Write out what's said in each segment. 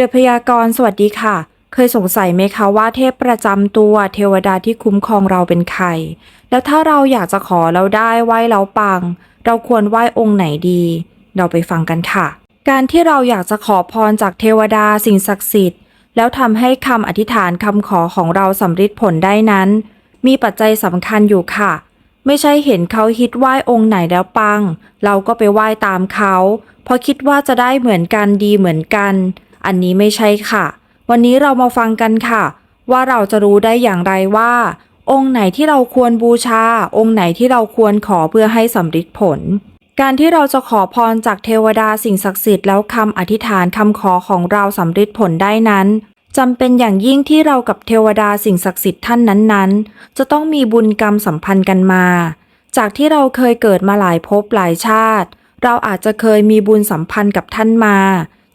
ดพยากรสวัสดีค่ะ เคยสงสัยไหมคะว่าเทพประจำตัวเทวดาที่คุ้มครองเราเป็นใคร แล้วถ้าเราอยากจะขอเราได้ไหว้เราปัง เราควรไหว้องค์ไหนดี เราไปฟังกันค่ะ การที่เราอยากจะขอพรจากเทวดาสิ่งศักดิ์สิทธิ์ แล้วทำให้คำอธิษฐานคำขอของเราสำเร็จผลได้นั้น มีปัจจัยสำคัญอยู่ค่ะไม่ใช่เห็นเขาฮิตไหว้องค์ไหนแล้วปัง เราก็ไปไหว้ตามเขา เพราะคิดว่าจะได้เหมือนกันดีเหมือนกัน อันนี้ไม่ใช่ค่ะ วันนี้เรามาฟังกันค่ะ ว่าเราจะรู้ได้อย่างไรว่า องค์ไหนที่เราควรบูชา องค์ไหนที่เราควรขอเพื่อให้สำเร็จผล การที่เราจะขอพรจากเทวดาสิ่งศักดิ์สิทธิ์แล้วคำอธิษฐานคำขอของเราสำเร็จผลได้นั้นจำเป็นอย่างยิ่งที่เรากับเทวดาสิ่งศักดิ์สิทธิ์ท่านนั้นๆ จะต้องมีบุญกรรมสัมพันธ์กันมา จากที่เราเคยเกิดมาหลายภพหลายชาติ เราอาจจะเคยมีบุญสัมพันธ์กับท่านมา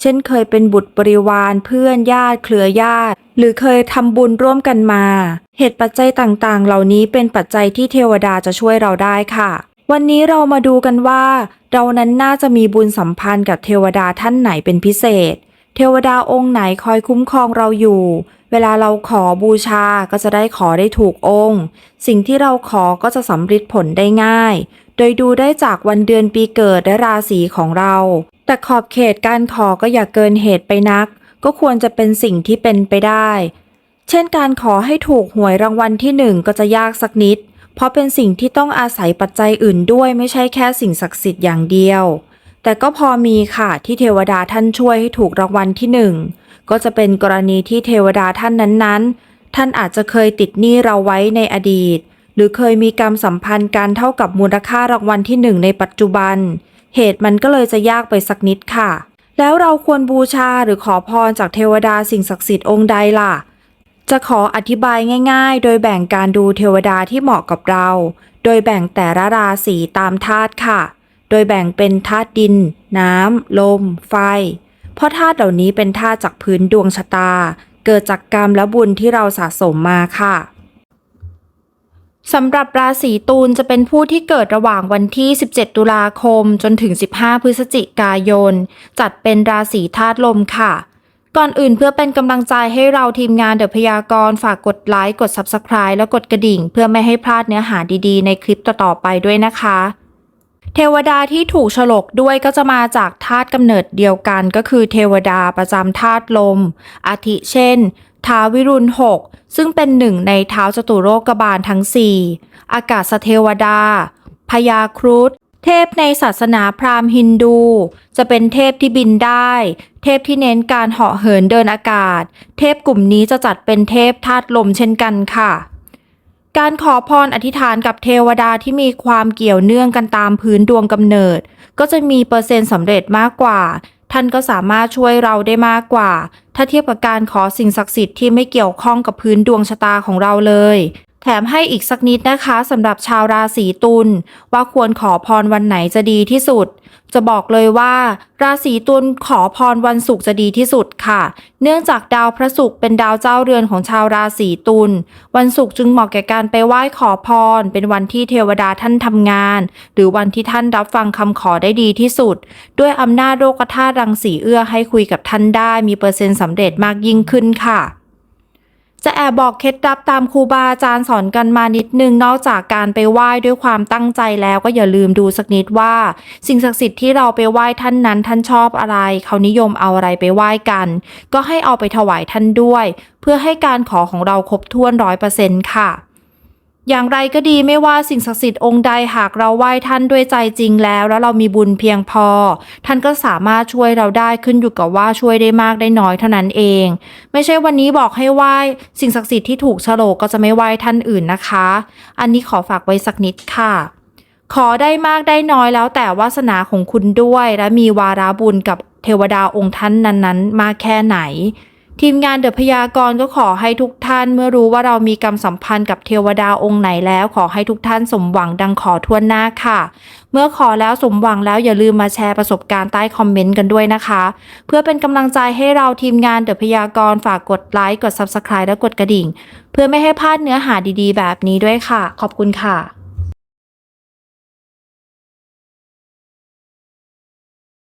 ช่นเคยเป็นบุตรบริวารเพื่อนญาติเครือญาติ หรือเคยทำบุญร่วมกันมา เหตุปัจจัยต่างๆ เหล่านี้เป็นปัจจัยที่เทวดาจะช่วยเราได้ค่ะ วันนี้เรามาดูกันว่า เรานั้นน่าจะมีบุญสัมพันธ์กับเทวดาท่านไหนเป็นพิเศษ เทวดาองค์ไหนคอยคุ้มครองเราอยู่ เวลาเราขอบูชาก็จะได้ขอได้ถูกองค์ สิ่งที่เราขอก็จะสำเร็จผลได้ง่ายโดยดูได้จากวันเดือนปีเกิดและราศีของเรา แต่ขอบเขตการขอก็อย่าเกินเหตุไปนัก ก็ควรจะเป็นสิ่งที่เป็นไปได้ เช่นการขอให้ถูกหวยรางวัลที่หนึ่งก็จะยากสักนิด เพราะเป็นสิ่งที่ต้องอาศัยปัจจัยอื่นด้วยไม่ใช่แค่สิ่งศักดิ์สิทธิ์อย่างเดียว แต่ก็พอมีค่ะที่เทวดาท่านช่วยให้ถูกรางวัลที่หนึ่งก็จะเป็นกรณีที่เทวดาท่านนั้นๆ ท่านอาจจะเคยติดหนี้เราไว้ในอดีต หรือเคยมีกรรมสัมพันธ์กันเท่ากับมูลค่ารางวัลที่หนึ่งในปัจจุบัน เหตุมันก็เลยจะยากไปสักนิดค่ะ แล้วเราควรบูชาหรือขอพรจากเทวดาสิ่งศักดิ์สิทธิ์องค์ใดล่ะ จะขออธิบายง่าย ๆ โดยแบ่งการดูเทวดาที่เหมาะกับเรา โดยแบ่งแต่ละราศีตามธาตุค่ะ โดยแบ่งเป็นธาตุดิน น้ำ ลม ไฟ เพราะธาตุเหล่านี้เป็นธาตุจากพื้นดวงชะตา เกิดจากกรรมและบุญที่เราสะสมมาค่ะ สำหรับราศีตุลจะเป็นผู้ที่เกิดระหว่างวันที่ 17 ตุลาคม จนถึง 15 พฤศจิกายน จัดเป็นราศีธาตุลมค่ะ ก่อนอื่นเพื่อเป็นกำลังใจให้เราทีมงานเดอะพยากรฝากกดไลค์ กด Subscribe แล้วกดกระดิ่ง เพื่อไม่ให้พลาดเนื้อหาดีๆ ในคลิปต่อๆไปด้วยนะคะ เทวดาที่ถูกฉลกด้วยก็จะมาจากธาตุกำเนิดเดียวกันก็คือเทวดาประจำธาตุลม อาทิเช่น ท้าววิรุณหกซึ่งเป็นหนึ่งในเท้าวจตุโลกบาลทั้ง4อากาศเทวดา พยาครุฑเทพในศาสนาพราหมณ์ฮินดู จะเป็นเทพที่บินได้ เทพที่เน้นการเหาะเหินเดินอากาศ เทพกลุ่มนี้จะจัดเป็นเทพธาตุลมเช่นกันค่ะ การขอพรอธิษฐานกับเทวดาที่มีความเกี่ยวเนื่องกันตามพื้นดวงกำเนิด ก็จะมีเปอร์เซ็นต์สำเร็จมากกว่า ท่านก็สามารถช่วยเราได้มากกว่า ถ้าเทียบกับการขอสิ่งศักดิ์สิทธิ์ที่ไม่เกี่ยวข้องกับพื้นดวงชะตาของเราเลย แถมให้อีกสักนิดนะคะสำหรับชาวราศีตุลว่าควรขอพรวันไหนจะดีที่สุด จะบอกเลยว่า ราศีตุลขอพรวันศุกร์จะดีที่สุดค่ะ เนื่องจากดาวพระศุกร์เป็นดาวเจ้าเรือนของชาวราศีตุลวันศุกร์จึงเหมาะแก่การไปไหว้ขอพร เป็นวันที่เทวดาท่านทำงาน หรือวันที่ท่านรับฟังคำขอได้ดีที่สุด ด้วยอำนาจโลกธาตุรังสีเอื้อให้คุยกับท่านได้มีเปอร์เซ็นต์สำเร็จมากยิ่งขึ้นค่ะ จะแอบบอกเคล็ดลับตามครูบาอาจารย์สอนกันมานิดนึงนอกจากการไปไหว้ด้วยความตั้งใจแล้วก็อย่าลืมดูสักนิดว่า สิ่งศักดิ์สิทธิ์ที่เราไปไหว้ท่านนั้น ท่านชอบอะไร เขานิยมเอาอะไรไปไหว้กัน ก็ให้เอาไปถวายท่านด้วย เพื่อให้การขอของเราครบถ้วนร้อยเปอร์เซ็นต์ค่ะ อย่างไรก็ดีไม่ว่าสิ่งศักดิ์สิทธิ์องค์ใดหากเราไหว้ท่านด้วยใจจริงแล้ว แล้วเรามีบุญเพียงพอ ท่านก็สามารถช่วยเราได้ขึ้นอยู่กับว่าช่วยได้มากได้น้อยเท่านั้นเอง ไม่ใช่วันนี้บอกให้ไหว้สิ่งศักดิ์สิทธิ์ที่ถูกฉลกก็จะไม่ไหว้ท่านอื่นนะคะ อันนี้ขอฝากไว้สักนิดค่ะ ขอได้มากได้น้อยแล้วแต่วาสนาของคุณด้วย และมีวาระบุญกับเทวดาองค์ท่านนั้นๆ มากแค่ไหน ทีมงานเดอะพยากรก็ขอให้ทุกท่านเมื่อรู้ว่าเรามีกรรมสัมพันธ์กับเทวดาองค์ไหนแล้วขอให้ทุกท่านสมหวังดังขอทวนหน้าค่ะ เมื่อขอแล้วสมหวังแล้วอย่าลืมมาแชร์ประสบการณ์ใต้คอมเมนต์กันด้วยนะคะ เพื่อเป็นกำลังใจให้เราทีมงานเดอะพยากรฝากกดไลค์กด Subscribe และกดกระดิ่ง เพื่อไม่ให้พลาดเนื้อหาดีๆ แบบนี้ด้วยค่ะ ขอบคุณค่ะ